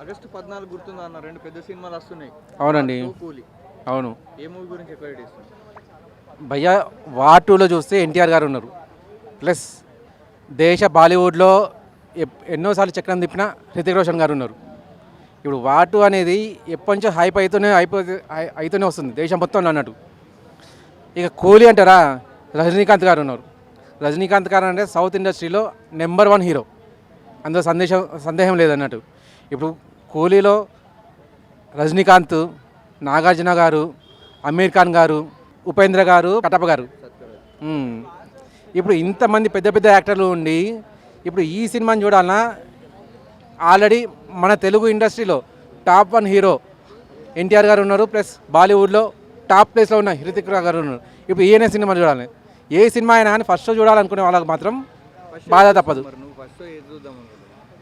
August పద్నాలుగు గుర్తుందా అన్న? రెండు పెద్ద సినిమాలు వస్తున్నాయి. అవునండి. కూలి అవును. ఏ మూవీ గురించి భయ్య వార్ టూలో చూస్తే ఎన్టీఆర్ గారు ఉన్నారు. ప్లస్ దేశ బాలీవుడ్లో ఎన్నోసార్లు చక్రం తిప్పిన హృతిక్ రోషన్ గారు ఉన్నారు. ఇప్పుడు వార్ టూ అనేది ఎప్పటి నుంచో హైప్ అవుతూనే అయిపోతే అయి- అవుతూనే వస్తుంది. దేశం మొత్తంలో అన్నట్టు. ఇక కూలీ అంటారా? రజనీకాంత్ గారు ఉన్నారు. రజనీకాంత్ గారు అంటే సౌత్ ఇండస్ట్రీలో నెంబర్ వన్ హీరో. అందులో సందేశం సందేహం లేదన్నట్టు. ఇప్పుడు కూలీలో రజనీకాంత్ నాగార్జున గారు అమీర్ ఖాన్ గారు ఉపేంద్ర గారు కటప గారు. ఇప్పుడు ఇంతమంది పెద్ద పెద్ద యాక్టర్లు ఉండి ఇప్పుడు ఈ సినిమాని చూడాలన్నా ఆల్రెడీ మన తెలుగు ఇండస్ట్రీలో టాప్ వన్ హీరో ఎన్టీఆర్ గారు ఉన్నారు ప్లస్ బాలీవుడ్లో టాప్ ప్లేస్లో ఉన్న హృతిక్ రావు గారు ఉన్నారు. ఇప్పుడు ఈయన సినిమా చూడాలి. ఏ సినిమా అయినా కానీ ఫస్ట్ చూడాలనుకునే వాళ్ళకి మాత్రం బాధ తప్పదు?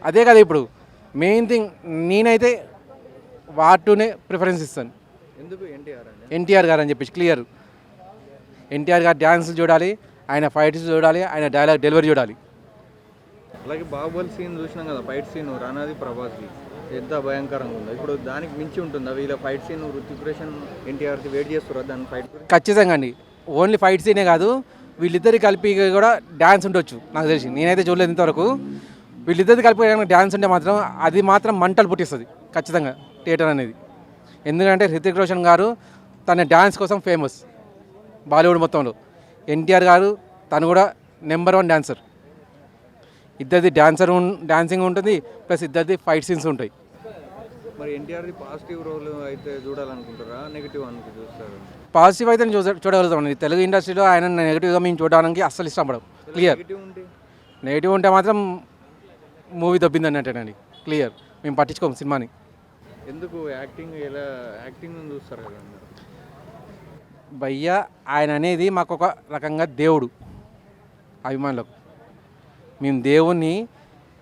అదే కదా ఇప్పుడు. మెయిన్ థింగ్ నేనైతే వాటునే ప్రిఫరెన్స్ ఇస్తాను. ఎందుకు ఎన్టీఆర్ ఎన్టీఆర్ గారు అని చెప్పేసి క్లియర్. ఎన్టీఆర్ గారు డ్యాన్సులు చూడాలి ఆయన ఫైట్స్ చూడాలి ఆయన డైలాగ్ డెలివరీ చూడాలి. అలాగే బాహుబలి సీన్ చూసినాం కదా ఫైట్ సీన్ రానాది ప్రభాస్ది. ఎంత భయంకరంగా ఉందో. ఇప్పుడు దానికి మించి ఉంటుందా. వీళ్ళ ఫైట్ సీన్ రుతిక్ రోషన్ ఎన్టీఆర్కి వెయిట్ చేస్తారా దాని ఫైట్ ఖచ్చితంగా అండి. ఓన్లీ ఫైట్ సీనే కాదు వీళ్ళిద్దరి కలిపి కూడా డ్యాన్స్ ఉండొచ్చు. నాకు తెలిసి. నేనైతే చూడలేదు ఇంతవరకు. వీళ్ళిద్దరి కలిపి డ్యాన్స్ ఉంటే మాత్రం అది మాత్రం మంటలు పుట్టిస్తుంది ఖచ్చితంగా థియేటర్ అనేది. ఎందుకంటే హృతిక్ రోషన్ గారు తన డ్యాన్స్ కోసం ఫేమస్ బాలీవుడ్ మొత్తంలో. ఎన్టీఆర్ గారు తను కూడా నెంబర్ వన్ డాన్సర్ ఇద్దరిది డాన్సర్ డాన్సింగ్ ఉంటుంది ప్లస్ ఇద్దరిది ఫైట్ సీన్స్ ఉంటాయి. మరి ఎన్టీఆర్ది పాజిటివ్ రోల్ అయితే చూడాలనుకుంటారా? నెగిటివ్ అనుకు చూస్తారు? పాజిటివ్ అయితే చూస చూడగలుగుతాం. తెలుగు ఇండస్ట్రీలో ఆయన నెగిటివ్గా మేము చూడడానికి అస్సలు ఇష్టపడం క్లియర్ నెగిటివ్ ఉంటే మాత్రం మూవీ దొబ్బింది అన్నట్టేనండి క్లియర్. మేము పట్టించుకోము సినిమాని. ఎందుకు? యాక్టింగ్ ఎలా? యాక్టింగ్ చూస్తారు కదా భయ్య ఆయన అనేది మాకు ఒక రకంగా దేవుడు. అభిమానులకు. మేము దేవుణ్ణి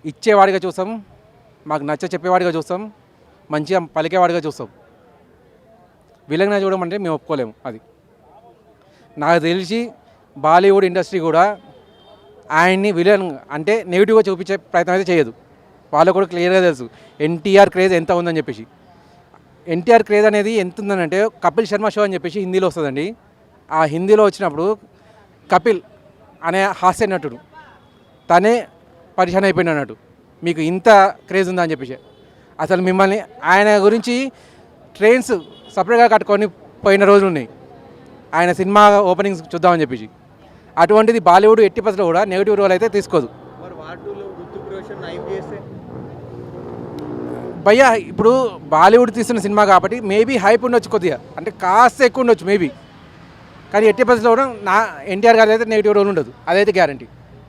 ఇచ్చేవాడిగా చూస్తాం. మాకు నచ్చ చెప్పేవాడిగా చూస్తాం. మంచిగా పలికేవాడిగా చూస్తాం. విలగ్న చూడడం అంటే మేము ఒప్పుకోలేము అది. నాకు తెలిసి బాలీవుడ్ ఇండస్ట్రీ కూడా ఆయన్ని విలన్ అంటే నెగిటివ్గా చూపించే ప్రయత్నం అయితే చేయదు. వాళ్ళకు కూడా క్లియర్గా తెలుసు ఎన్టీఆర్ క్రేజ్ ఎంత ఉందని చెప్పేసి. ఎన్టీఆర్ క్రేజ్ అనేది ఎంత ఉందనంటే కపిల్ శర్మ షో అని చెప్పేసి హిందీలో వస్తుందండి. ఆ హిందీలో వచ్చినప్పుడు కపిల్ అనే హాస్య నటుడు తనే పరిచయం అయిపోయిన అన్నట్టు. మీకు ఇంత క్రేజ్ ఉందా అని చెప్పేసి. అసలు మిమ్మల్ని ఆయన గురించి ట్రైన్స్ సపరేట్గా కట్టుకొని పోయిన రోజులు ఉన్నాయి ఆయన సినిమా ఓపెనింగ్స్ చూద్దామని చెప్పేసి. అటువంటిది బాలీవుడ్ ఎట్టి పరిస్థితుల్లో కూడా నెగిటివ్ రోల్ అయితే తీసుకోదు. భయ్య ఇప్పుడు బాలీవుడ్ తీస్తున్న సినిమా కాబట్టి మేబీ హైప్ ఉండొచ్చు కొద్దిగా. అంటే కాస్త ఎక్కువ ఉండొచ్చు మేబీ కానీ ఎట్టి పరిస్థితుల్లో కూడా నా ఎన్టీఆర్ గారి అయితే నెగిటివ్ రోల్ ఉండదు. అదైతే గ్యారంటీ